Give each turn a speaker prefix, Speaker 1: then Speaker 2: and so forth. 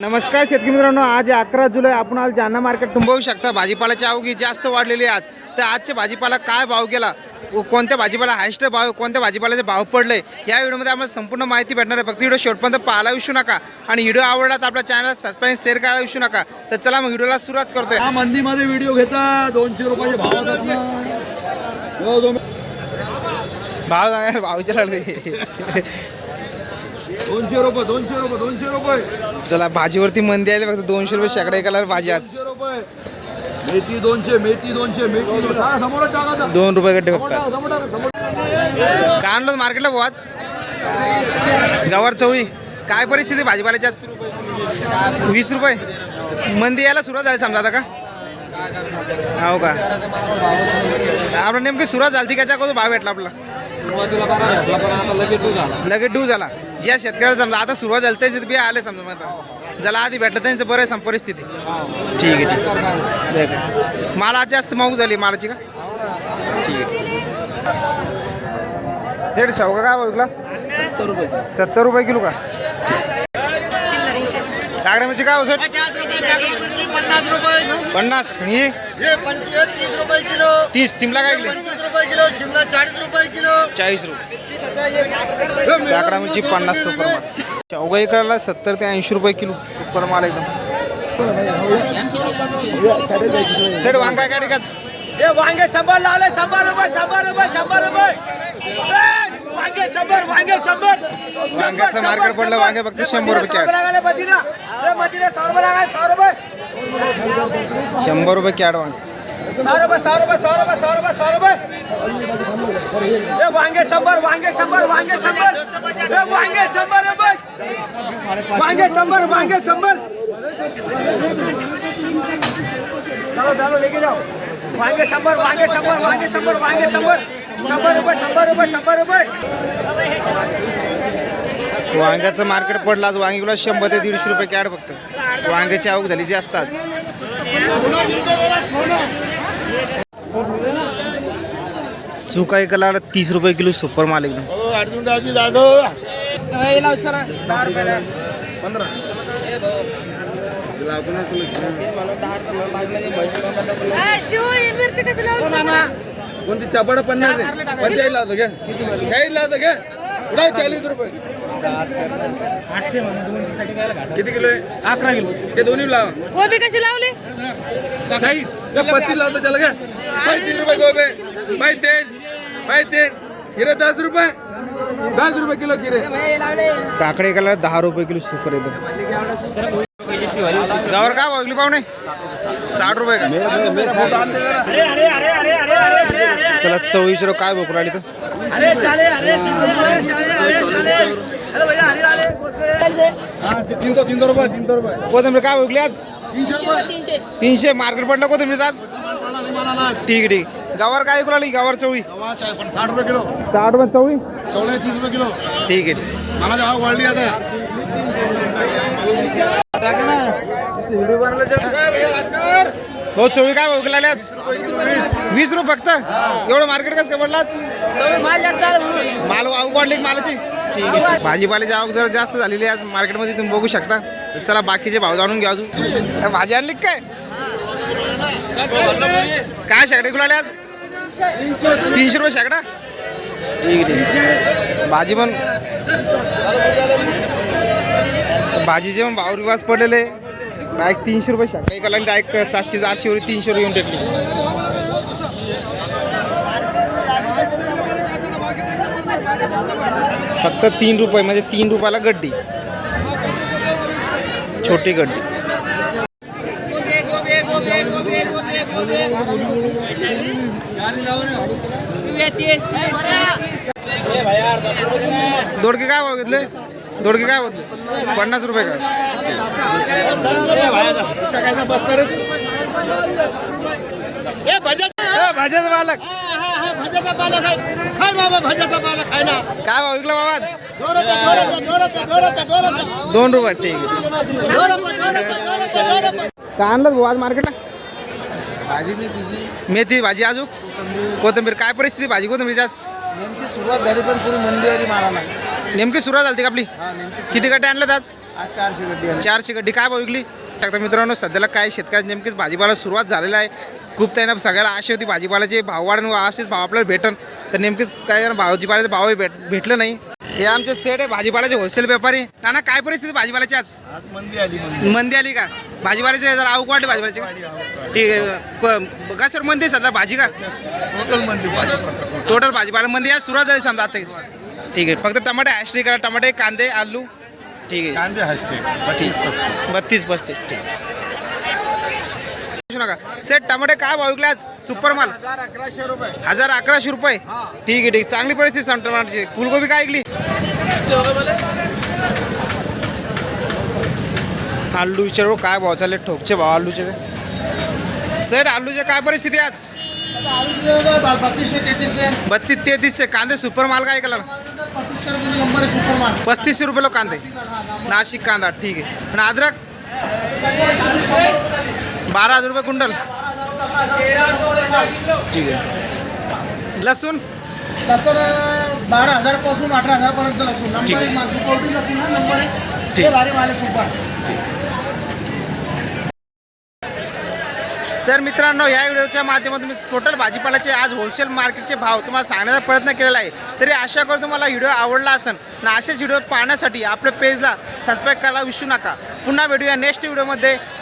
Speaker 1: नमस्कार शेतकरी मित्रांनो आज अकरा जुलै. आपण आज जालना मार्केट तुम्ही बघू शकता. भाजीपाल्याची आवगी जास्त वाढलेली आहे आज. तर आजचे भाजीपाला काय भाव गेला? कोणत्या भाजीपाला हायस्ट भाव कोणत्या भाजीपाल्याचे भाव पडले? या व्हिडिओमध्ये आम्हाला संपूर्ण माहिती भेटणार आहे. फक्त व्हिडिओ शेवटपर्यंत पाहायला विसरू नका. आणि व्हिडिओ आवडला तर आपल्या चॅनलला सबस्क्राईब शेअर करायला विसरू नका. तर चला मग व्हिडिओला सुरुवात करतोय.
Speaker 2: या मंदीमध्ये व्हिडिओ घेता दोनशे रुपयाचे भाव आहेत ना. हो,
Speaker 1: भाव काय? भाव विचारले
Speaker 2: दोनशे रुपये दोनशे रुपये दोनशे रुपये.
Speaker 1: चला भाजीवरती मंदी आली फक्त दोनशे रुपये शेकडा एकाला भाजी आज.
Speaker 2: रुपये. मेथी दोनशे मेथी दोनशे मेथी दोनशे. टाका, समोरच टाका
Speaker 1: दोन रुपये गड्डे फक्त
Speaker 2: समोर टाका,
Speaker 1: आज.
Speaker 2: समोर टाका, समोर टाका.
Speaker 1: काय आणलं मार्केटला भाऊ आज? गवार चवळी. काय परिस्थिती भाजीपाल्याची आज? वीस रुपये. मंदी यायला सुरुवात झाली समजा आता का? हो का? आपलं नेमकी सुरुवात झाली ती त्याच्या अगोदर भाव भेटला आपला. लगेच डू झाला. ज्या शेतकऱ्याला समजा आता सुरुवात झाली त्याचे बी आले समजा मग आता. ज्याला आधी भेटलं त्यांचं बरं आहे सम परिस्थिती ठीक आहे. ठीक आहे. माल आज जास्त माऊ झाली मालाची का? ठीक आहे. सेठ शेवगा काय भाव विकला? सत्तर रुपये. किलो का? काकडे म्हणजे काय सेठ?
Speaker 3: पन्नास. रुपये
Speaker 1: पन्नास हे
Speaker 3: तीस रुपये किलो.
Speaker 1: तीस. चिमला काय
Speaker 3: रुपये किलो शिमला चाळीस रुपये किलो.
Speaker 1: चाळीस रुपये. काकडा मिरची पन्नास सुपर माल. शेवगा इकडला सत्तर ते ऐंशी रुपये किलो सुपर माल एकदम सेठ वांग काय काच
Speaker 3: हे वांगे शंभर लावले शंभर रुपये शंभर रुपये शंभर रुपये. वांगे शंभर वांगे शंभर.
Speaker 1: वांग्याचं मार्केट पडलं वांगे फक्त शंभर रुपये
Speaker 3: मदिना मदिना सौ रुपये.
Speaker 1: शंभर रुपये कॅट वांग.
Speaker 3: सौ रुपये सौ रुपये सौ रुपये सौ रुपये सौ रुपये हे वांगे शंभर वांगे शंभर वांगे शंभर। वांगे शंभर रुपये वांगे शंभर वांगे शंभर। चलो चलो लेके जाओ। वांगे शंभर वांगे शंभर वांगे शंभर वांगे शंभर। शंभर रुपये शंभर रुपये शंभर रुपये।
Speaker 1: वांग्याचं मार्केट पडलं आज वांगी किलो शंभर ते दीडशे रुपये कॅड फक्त. वांग्याची आवक झाली जास्त आज. चुका एकाला तीस रुपये किलो सुपर माल एकदम।
Speaker 2: कोणती चपड पन्नास आहे? पंचाळीस लावतो घ्या चाळीस लावतो घ्या पुढे चाळीस रुपये. किती किलो आहे? अकरा किलो. ते दोन्ही लावा.
Speaker 4: गोबी कशी लावली?
Speaker 2: चाळीस. पस्तीस लावतो त्याला घ्या पैतीस रुपये गोबे. बाई तेल खिरे दस रुपये. दस रुपये किलो खिरे.
Speaker 1: काकडे एकाला दहा रुपये किलो सुपर एकदम गावर काय वागली पाहुणे? साठ रुपये का? चला चव्वीस रुपये काय भोकून आली तर?
Speaker 2: तीनशे तीनशे रुपये तीनशे रुपये.
Speaker 1: कोथिंबीर काय भोगली आज?
Speaker 4: तीनशे
Speaker 1: तीनशे मार्केट पडलं कोथिंबीर आज? ठीक आहे ठीक गावावर काय ऐकू लागली? गावावर चवळी.
Speaker 2: साठ रुपये किलो.
Speaker 1: साठ रुपये चवळी?
Speaker 2: चौदा तीस रुपये किलो.
Speaker 1: ठीक आहे.
Speaker 2: मला भाव वाढली आता.
Speaker 1: हो चवळी काय लागली आज वीस रुपये फक्त? एवढं मार्केट कसं आज? माल आवक वाढली का मालाची. ठीक आहे. भाजीपाल्याची आवक जरा जास्त झालेली आहे आज मार्केटमध्ये तुम्ही बघू शकता. तर चला बाकीचे भाव जाणून घ्या अजून. काय भाजी आणली का काय? काय शेकडे कुलाले आज? तीनशे रुपये शेकडा ठीक ठीक भाजी पण भाजीचे पण भाव रिवाज पडलेले. डायरेक्ट तीनशे रुपये शेकडा एकाला डायरेक्ट सातशे आठशे वर तीनशे रुपये येऊन टाकली. फक्त तीन रुपये म्हणजे तीन रुपयाला गड्डी. छोटी गड्डी. दोडके काय भाव घेतले? दोडके काय होते पन्नास रुपये का? भाज्याचा मालक काय भाव विकला बाबा? दोन रुपये ठीक आहे. काय आणलं भाऊ आज मार्केटला
Speaker 2: भाजी
Speaker 1: मेथी भाजी अजून? कोथिंबीर. काय परिस्थिती भाजी कोथिंबीरची आज?
Speaker 2: नेमकी सुरुवात झाली पण पुरी मंदी आली मला
Speaker 1: नेमकी सुरुवात झाली का आपली?
Speaker 2: नेमकी
Speaker 1: किती गड्डे आणलं आज?
Speaker 3: चारशे गड्डी
Speaker 1: चारशे गड्डी. काय भाव विकली? टाकता मित्रांनो सध्याला काय शेतकऱ्याची नेमकीच भाजीपाला सुरुवात झालेला आहे. खूप त्यांना सगळ्याला आशा होती भाजीपाल्याचे भाव वाढून असेच भाव आपल्याला भेटन. तर नेमकीच काय भाजीपाल्याचे भावही भेट भेटलं नाही. हे आमचे सेट आहे भाजीपाल्याचे होलसेल व्यापारी. नाना काय परिस्थिती भाजीपाल्याची आज?
Speaker 3: आज मंदी आली मंदी.
Speaker 1: मंदी आली का? भाजीपाल्याचे जरा आवक वाढली भाजीपाल्याची का? ठीक आहे. क- का सर मंदी सध्या? भाजी का?
Speaker 3: टोटल मंदी
Speaker 1: टोटल भाजीपाला मंदी आज सुरुवात झाली समजा आता. ठीक आहे. फक्त टमाटे हॅशली करा टमाटे कांदे आलू. ठीक आहे.
Speaker 3: कांदे हसते पस्तीस.
Speaker 1: बत्तीस पस्तीस. ठीक. बघा. सेट टमाटे काय भाव विकले आज? सुपर माल.
Speaker 3: हजार अकराशे रुपये.
Speaker 1: हजार अकराशे रुपये ठीक आहे. ठीक चांगली परिस्थिती सांग टमाटरची फुलगोबी काय ऐकली आलू विचारू काय भाव चालले? ठोकचे भाव आलूचे सेट आलूचे काय परिस्थिती आहे आज? बत्तीस तेहतीसशे. कांदे सुपर माल काय केला
Speaker 3: पस्तीसशे रुपये लो
Speaker 1: पस्तीसशे रुपये कांदे. नाशिक कांदा. ठीक आहे. आणि अद्रक? बारा हजार रुपये क्विंटल ठीक आहे. लसूण?
Speaker 3: सर बारा हजारपासून अठरा हजार पर्यंत लसूण. नंबर.
Speaker 1: आहे.
Speaker 3: माझं कोणती लसूण नंबर. ते भारी माल सुपर.
Speaker 1: तर मित्रांनो या व्हिडिओच्या माध्यमातून मी टोटल भाजीपाल्याचे आज होलसेल मार्केटचे भाव तुम्हाला सांगण्याचा प्रयत्न केलेला आहे. तरी आशा करतो तुम्हाला व्हिडिओ आवडला असेल. आणि असेच व्हिडिओ पाहण्यासाठी आपल्या पेजला सबस्क्राईब करायला विसरू नका. पुन्हा भेटूया नेक्स्ट व्हिडिओमध्ये